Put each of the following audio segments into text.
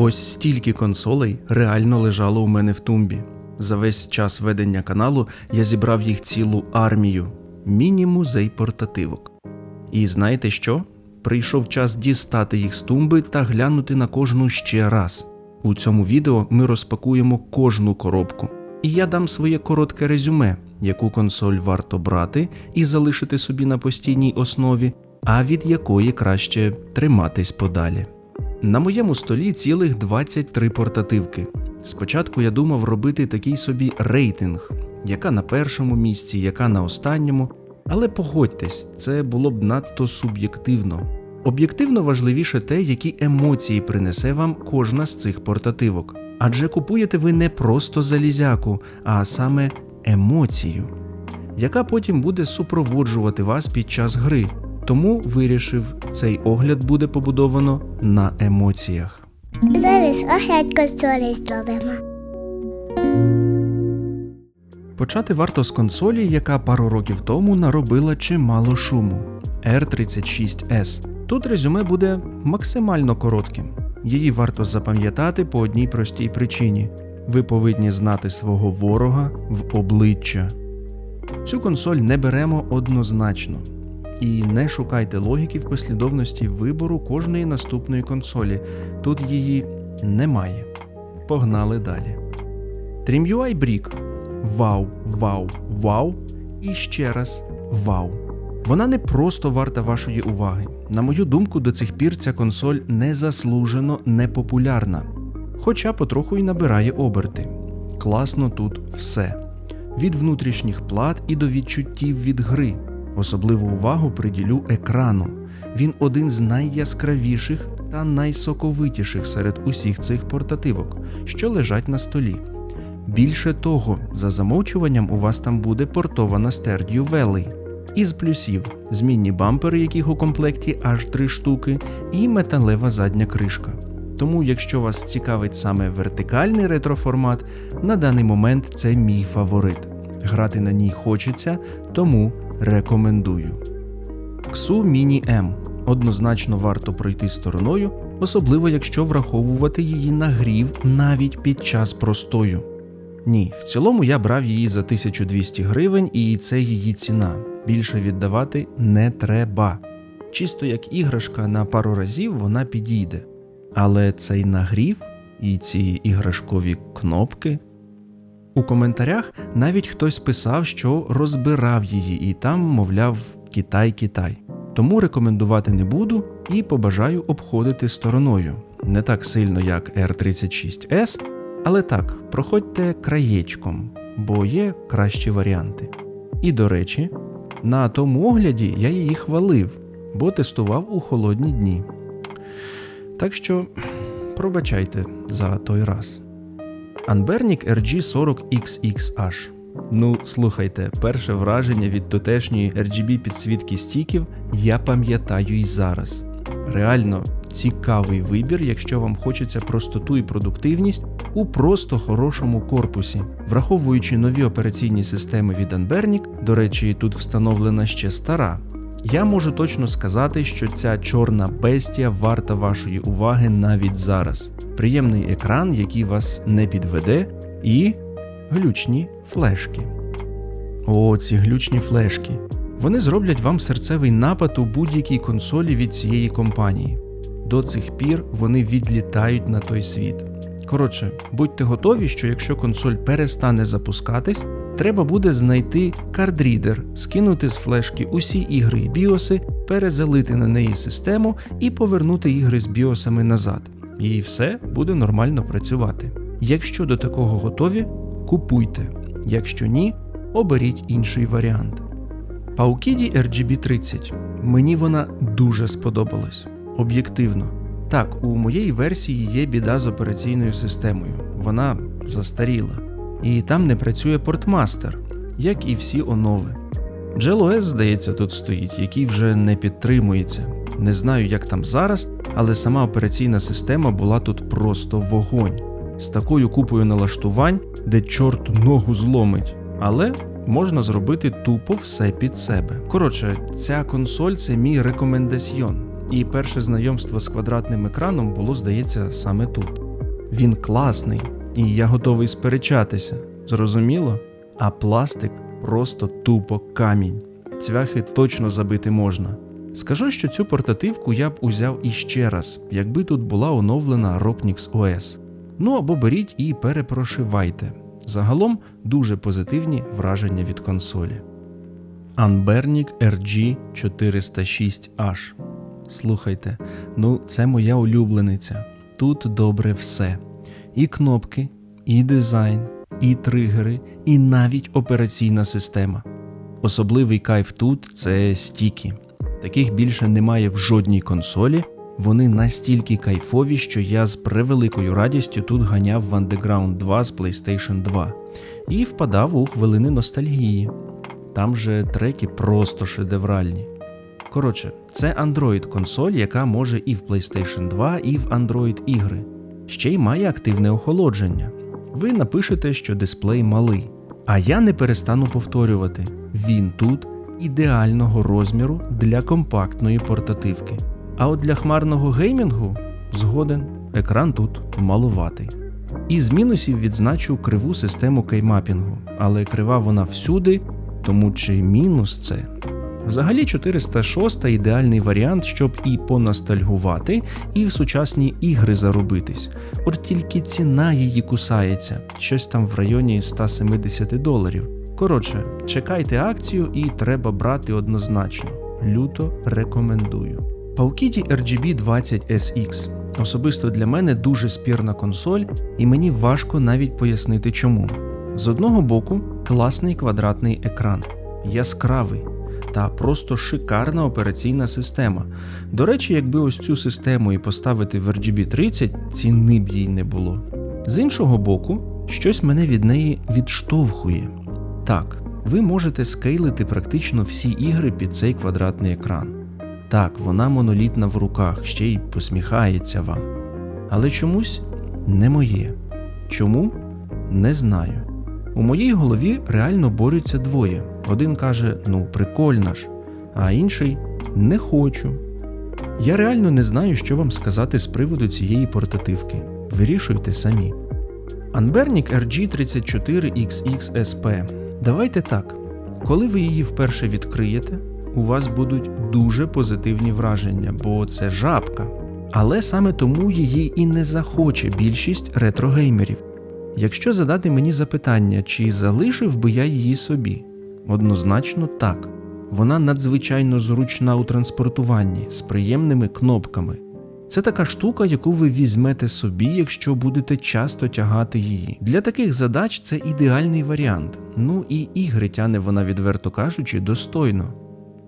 Ось стільки консолей реально лежало у мене в тумбі. За весь час ведення каналу я зібрав їх цілу армію міні-музей портативок. І знаєте що? Прийшов час дістати їх з тумби та глянути на кожну ще раз. У цьому відео ми розпакуємо кожну коробку, і я дам своє коротке резюме, яку консоль варто брати і залишити собі на постійній основі, а від якої краще триматись подалі. На моєму столі цілих 23 портативки. Спочатку я думав робити такий собі рейтинг, яка на першому місці, яка на останньому. Але погодьтесь, це було б надто суб'єктивно. Об'єктивно важливіше те, які емоції принесе вам кожна з цих портативок. Адже купуєте ви не просто залізяку, а саме емоцію, яка потім буде супроводжувати вас під час гри. Тому вирішив, цей огляд буде побудовано на емоціях. Зараз огляд консолей зробимо. Почати варто з консолі, яка пару років тому наробила чимало шуму R36S. Тут резюме буде максимально коротким. Її варто запам'ятати по одній простій причині: ви повинні знати свого ворога в обличчя. Цю консоль не беремо однозначно. І не шукайте логіки в послідовності вибору кожної наступної консолі. Тут її немає. Погнали далі. TrimUI Brick Вау, вау, вау і ще раз вау. Вона не просто варта вашої уваги. На мою думку, до цих пір ця консоль незаслужено непопулярна, хоча потроху й набирає оберти. Класно тут все: від внутрішніх плат і до відчуттів від гри. Особливу увагу приділю екрану. Він один з найяскравіших та найсоковитіших серед усіх цих портативок, що лежать на столі. Більше того, за замовчуванням у вас там буде портована Stardew Valley. Із плюсів змінні бампери, яких у комплекті аж три штуки, і металева задня кришка. Тому, якщо вас цікавить саме вертикальний ретроформат, на даний момент це мій фаворит. Грати на ній хочеться, тому рекомендую. XU Mini M однозначно варто пройти стороною, особливо якщо враховувати її нагрів навіть під час простою. Ні, в цілому я брав її за 1200 гривень, і це її ціна. Більше віддавати не треба. Чисто як іграшка на пару разів вона підійде. Але цей нагрів і ці іграшкові кнопки. У коментарях навіть хтось писав, що розбирав її, і там, мовляв, Китай-Китай. Тому рекомендувати не буду і побажаю обходити стороною. Не так сильно, як R36S. Але так, проходьте краєчком, бо є кращі варіанти. І до речі, на тому огляді я її хвалив, бо тестував у холодні дні. Так що пробачайте за той раз. Anbernic RG40XX-H. Ну, слухайте, перше враження від тутешньої RGB підсвітки стіків я пам'ятаю і зараз. Реально цікавий вибір, якщо вам хочеться простоту і продуктивність у просто хорошому корпусі. Враховуючи нові операційні системи від Anbernic, до речі, тут встановлена ще стара. Я можу точно сказати, що ця чорна бестія варта вашої уваги навіть зараз. Приємний екран, який вас не підведе, і глючні флешки. О, ці глючні флешки. Вони зроблять вам серцевий напад у будь-якій консолі від цієї компанії. До цих пір вони відлітають на той світ. Коротше, будьте готові, що якщо консоль перестане запускатись, треба буде знайти кардрідер, скинути з флешки усі ігри і біоси, перезалити на неї систему і повернути ігри з біосами назад. І все буде нормально працювати. Якщо до такого готові, купуйте. Якщо ні, оберіть інший варіант. Paukidi RGB 30. Мені вона дуже сподобалась. Об'єктивно. Так, у моєї версії є біда з операційною системою. Вона застаріла. І там не працює портмастер, як і всі онови. GLOS, здається, тут стоїть, який вже не підтримується. Не знаю, як там зараз, але сама операційна система була тут просто вогонь. З такою купою налаштувань, де чорт ногу зломить. Але можна зробити тупо все під себе. Коротше, ця консоль це мій рекомендаціон. І перше знайомство з квадратним екраном було, здається, саме тут. Він класний, і я готовий сперечатися. Зрозуміло? А пластик просто тупо камінь. Цвяхи точно забити можна. Скажу, що цю портативку я б узяв іще раз, якби тут була оновлена Rocknix OS. Ну або беріть і перепрошивайте. Загалом дуже позитивні враження від консолі. Anbernic RG406H. Слухайте, ну це моя улюблениця. Тут добре все. І кнопки, і дизайн, і тригери, і навіть операційна система. Особливий кайф тут це стіки. Таких більше немає в жодній консолі. Вони настільки кайфові, що я з превеликою радістю тут ганяв в Underground 2 з PlayStation 2 і впадав у хвилини ностальгії. Там же треки просто шедевральні. Коротше, це Android консоль, яка може і в PlayStation 2, і в Android ігри. Ще й має активне охолодження. Ви напишете, що дисплей малий. А я не перестану повторювати: він тут ідеального розміру для компактної портативки. А от для хмарного геймінгу згоден, екран тут малуватий. Із мінусів відзначу криву систему кеймапінгу, але крива вона всюди, тому чи мінус це. Взагалі 406 ідеальний варіант, щоб і поностальгувати, і в сучасні ігри заробитись. От тільки ціна її кусається, щось там в районі 170 доларів. Коротше, чекайте акцію і треба брати однозначно. Люто рекомендую. Paukidi RGB 20 SX. Особисто для мене дуже спірна консоль, і мені важко навіть пояснити чому. З одного боку, класний квадратний екран, яскравий та просто шикарна операційна система. До речі, якби ось цю систему і поставити в RGB 30, ціни б їй не було. З іншого боку, щось мене від неї відштовхує. Так, ви можете скейлити практично всі ігри під цей квадратний екран. Так, вона монолітна в руках, ще й посміхається вам. Але чомусь не моє. Чому? Не знаю. У моїй голові реально борються двоє. Один каже: ну, прикольно ж, а інший не хочу. Я реально не знаю, що вам сказати з приводу цієї портативки. Вирішуйте самі. Anbernic RG34XX SP. Давайте так. Коли ви її вперше відкриєте, у вас будуть дуже позитивні враження, бо це жабка. Але саме тому її і не захоче більшість ретрогеймерів. Якщо задати мені запитання, чи залишив би я її собі, однозначно так. Вона надзвичайно зручна у транспортуванні з приємними кнопками. Це така штука, яку ви візьмете собі, якщо будете часто тягати її. Для таких задач це ідеальний варіант. Ну і ігри тяне вона, відверто кажучи, достойно.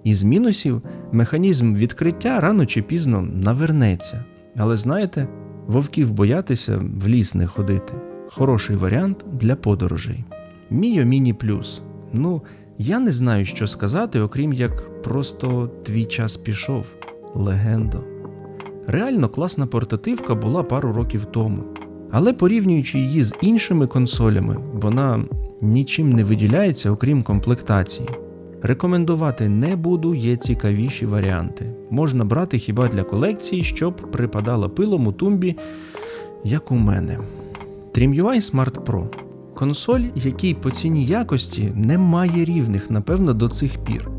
Із мінусів механізм відкриття рано чи пізно навернеться. Але знаєте, вовків боятися в ліс не ходити. Хороший варіант для подорожей. Міо Міні Плюс. Ну, я не знаю, що сказати, окрім як просто твій час пішов. Легендо. Реально класна портативка була пару років тому. Але порівнюючи її з іншими консолями, вона нічим не виділяється, окрім комплектації. Рекомендувати не буду, є цікавіші варіанти. Можна брати хіба для колекції, щоб припадала пилом у тумбі, як у мене. TrimUI Smart Pro консоль, якій по ціні якості немає рівних, напевно, до цих пір.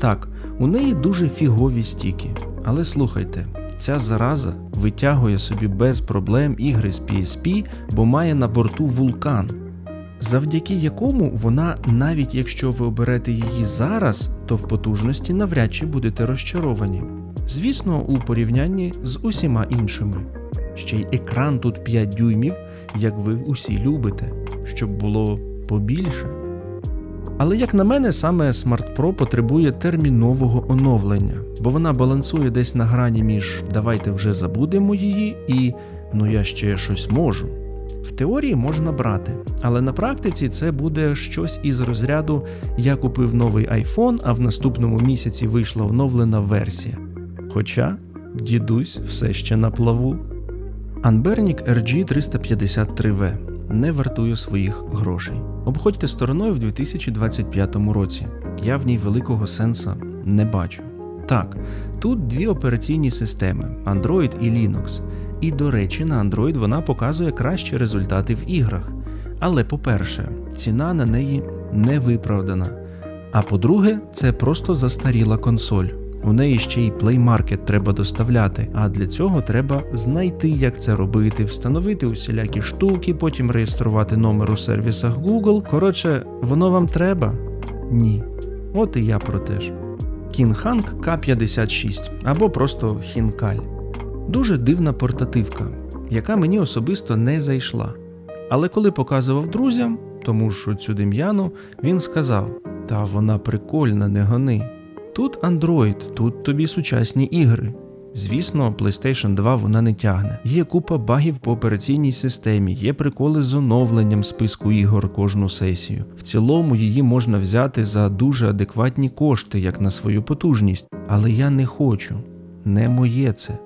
Так, у неї дуже фігові стіки, але слухайте, ця зараза витягує собі без проблем ігри з PSP, бо має на борту вулкан, завдяки якому вона, навіть якщо ви оберете її зараз, то в потужності навряд чи будете розчаровані. Звісно, у порівнянні з усіма іншими. Ще й екран тут 5 дюймів, як ви усі любите, щоб було побільше. Але як на мене, саме Smart Pro потребує термінового оновлення, бо вона балансує десь на грані між давайте вже забудемо її і ну я ще щось можу. В теорії можна брати, але на практиці це буде щось із розряду я купив новий iPhone, а в наступному місяці вийшла оновлена версія. Хоча дідусь все ще на плаву. Anbernic RG353V не вартує своїх грошей. Обходьте стороною в 2025 році. Я в ній великого сенса не бачу. Так, тут дві операційні системи Android і Linux. І до речі, на Android вона показує кращі результати в іграх. Але по-перше, ціна на неї не виправдана. А по-друге, це просто застаріла консоль. У неї ще й Market треба доставляти, а для цього треба знайти, як це робити, встановити усілякі штуки, потім реєструвати номер у сервісах Google. Коротше, воно вам треба? Ні. От і я про те ж. Кінханг К56 або просто Хінкаль. Дуже дивна портативка, яка мені особисто не зайшла. Але коли показував друзям, тому що цю дем'яну, він сказав: Та вона прикольна, не гони. Тут Android, тут тобі сучасні ігри. Звісно, PlayStation 2 вона не тягне. Є купа багів по операційній системі, є приколи з оновленням списку ігор кожну сесію. В цілому її можна взяти за дуже адекватні кошти, як на свою потужність, але я не хочу. Не моє це.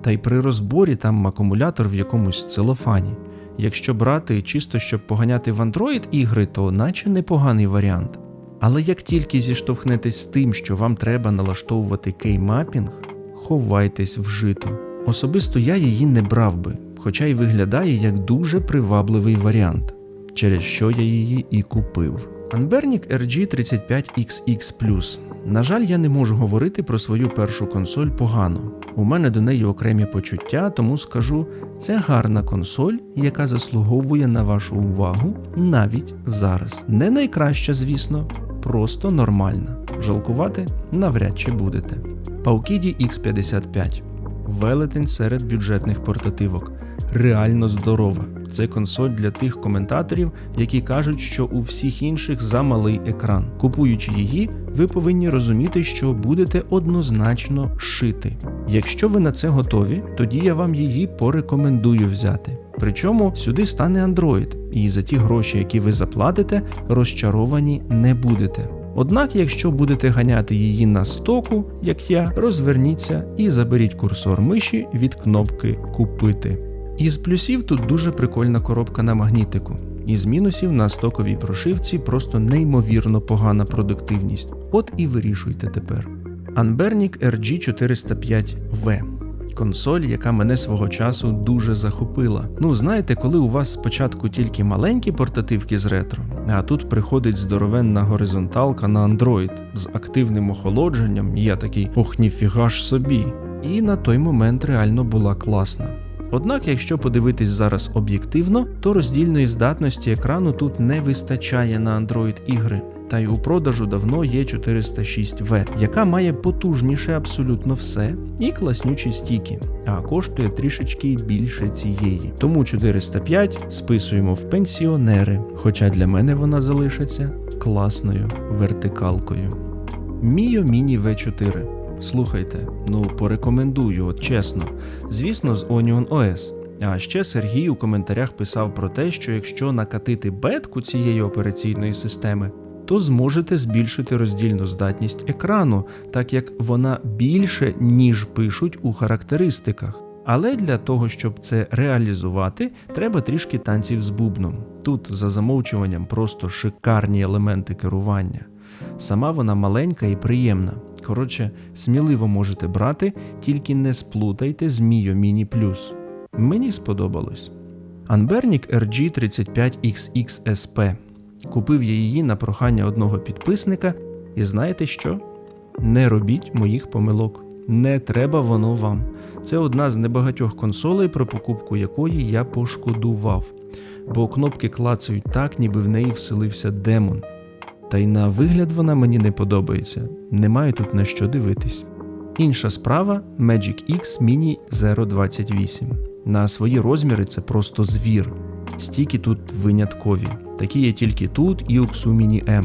Та й при розборі там акумулятор в якомусь целофані. Якщо брати чисто щоб поганяти в Android ігри, то наче непоганий варіант. Але як тільки зіштовхнетесь з тим, що вам треба налаштовувати кеймапінг, ховайтесь в жито. Особисто я її не брав би, хоча й виглядає як дуже привабливий варіант, через що я її і купив. Anbernic RG35XX На жаль, я не можу говорити про свою першу консоль погано. У мене до неї окремі почуття, тому скажу, це гарна консоль, яка заслуговує на вашу увагу навіть зараз. Не найкраща, звісно, просто нормальна. Жалкувати навряд чи будете. Paukidi X55 велетень серед бюджетних портативок. Реально здорова. Це консоль для тих коментаторів, які кажуть, що у всіх інших замалий екран. Купуючи її, ви повинні розуміти, що будете однозначно шити. Якщо ви на це готові, тоді я вам її порекомендую взяти. Причому сюди стане Android, і за ті гроші, які ви заплатите, розчаровані не будете. Однак, якщо будете ганяти її на стоку, як я, розверніться і заберіть курсор миші від кнопки Купити. Із плюсів тут дуже прикольна коробка на магнітику. Із мінусів на стоковій прошивці просто неймовірно погана продуктивність. От і вирішуйте тепер. Anbernic RG405V консоль, яка мене свого часу дуже захопила. Ну, знаєте, коли у вас спочатку тільки маленькі портативки з ретро, а тут приходить здоровенна горизонталка на Android з активним охолодженням, і я такий ох, ніфіга ж собі. І на той момент реально була класна. Однак, якщо подивитись зараз об'єктивно, то роздільної здатності екрану тут не вистачає на Android ігри. Та й у продажу давно є 406V, яка має потужніше абсолютно все і класнючі стіки, а коштує трішечки більше цієї. Тому 405 списуємо в пенсіонери, хоча для мене вона залишиться класною вертикалкою. Mio Mini V4 Слухайте, ну порекомендую, от чесно. Звісно, з Onion OS. А ще Сергій у коментарях писав про те, що якщо накатити бетку цієї операційної системи, то зможете збільшити роздільну здатність екрану, так як вона більше, ніж пишуть у характеристиках. Але для того, щоб це реалізувати, треба трішки танців з бубном. Тут за замовчуванням просто шикарні елементи керування. Сама вона маленька і приємна. Коротше, сміливо можете брати, тільки не сплутайте з Mio Mini Plus. Мені сподобалось. Anbernic RG35XX SP. Купив я її на прохання одного підписника, і знаєте що? Не робіть моїх помилок. Не треба воно вам. Це одна з небагатьох консолей, про покупку якої я пошкодував, бо кнопки клацають так, ніби в неї вселився демон. Та й на вигляд вона мені не подобається, немає тут на що дивитись. Інша справа Magic X Mini 028. На свої розміри це просто звір. Стіки тут виняткові, такі є тільки тут і у Xumini M.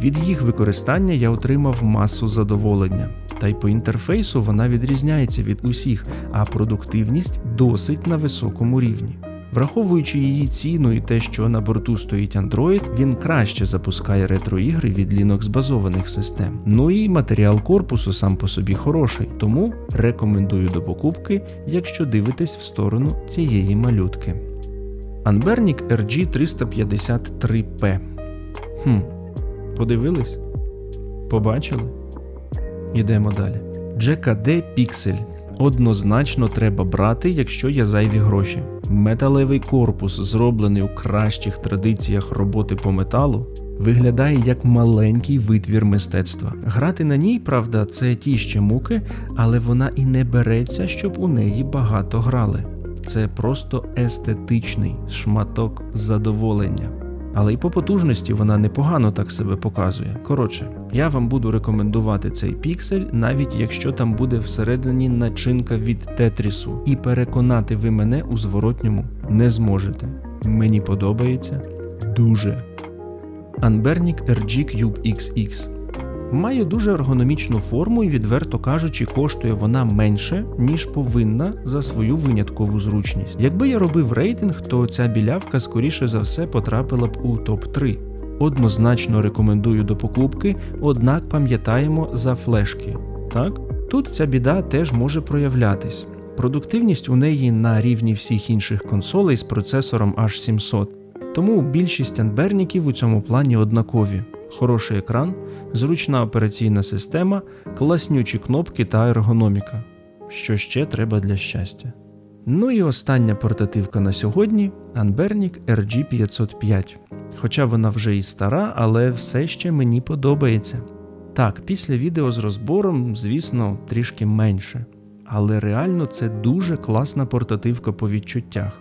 Від їх використання я отримав масу задоволення, та й по інтерфейсу вона відрізняється від усіх, а продуктивність досить на високому рівні. Враховуючи її ціну і те, що на борту стоїть Android, він краще запускає ретро-ігри від Linux базованих систем. Ну і матеріал корпусу сам по собі хороший, тому рекомендую до покупки, якщо дивитесь в сторону цієї малютки. Anbernic RG353P. Хм, подивились? Побачили? Ідемо далі. GKD Pixel Однозначно треба брати, якщо є зайві гроші. Металевий корпус, зроблений у кращих традиціях роботи по металу, виглядає як маленький витвір мистецтва. Грати на ній, правда, це ті ще муки, але вона і не береться, щоб у неї багато грали. Це просто естетичний шматок задоволення. Але й по потужності вона непогано так себе показує. Коротше, я вам буду рекомендувати цей піксель, навіть якщо там буде всередині начинка від тетрісу, і переконати ви мене у зворотньому не зможете. Мені подобається дуже. Anbernic RG Cube XX Має дуже ергономічну форму і, відверто кажучи, коштує вона менше, ніж повинна за свою виняткову зручність. Якби я робив рейтинг, то ця білявка скоріше за все потрапила б у топ-3. Однозначно рекомендую до покупки, однак пам'ятаємо за флешки. Так? Тут ця біда теж може проявлятись. Продуктивність у неї на рівні всіх інших консолей з процесором H700, тому більшість анберніків у цьому плані однакові. Хороший екран, зручна операційна система, класнючі кнопки та ергономіка. Що ще треба для щастя. Ну і остання портативка на сьогодні Anbernic RG505. Хоча вона вже і стара, але все ще мені подобається. Так, після відео з розбором, звісно, трішки менше. Але реально це дуже класна портативка по відчуттях.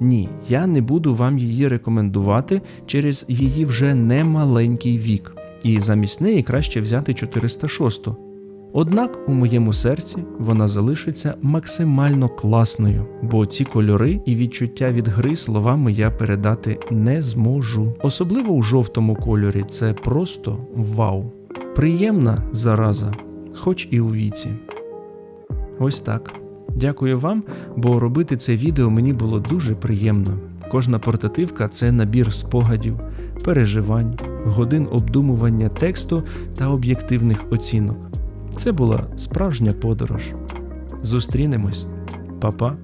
Ні, я не буду вам її рекомендувати через її вже немаленький вік, і замість неї краще взяти 406. Однак у моєму серці вона залишиться максимально класною, бо ці кольори і відчуття від гри словами я передати не зможу. Особливо у жовтому кольорі це просто вау. Приємна зараза, хоч і у віці. Ось так. Дякую вам, бо робити це відео мені було дуже приємно. Кожна портативка це набір спогадів, переживань, годин обдумування тексту та об'єктивних оцінок. Це була справжня подорож. Зустрінемось, Па-па.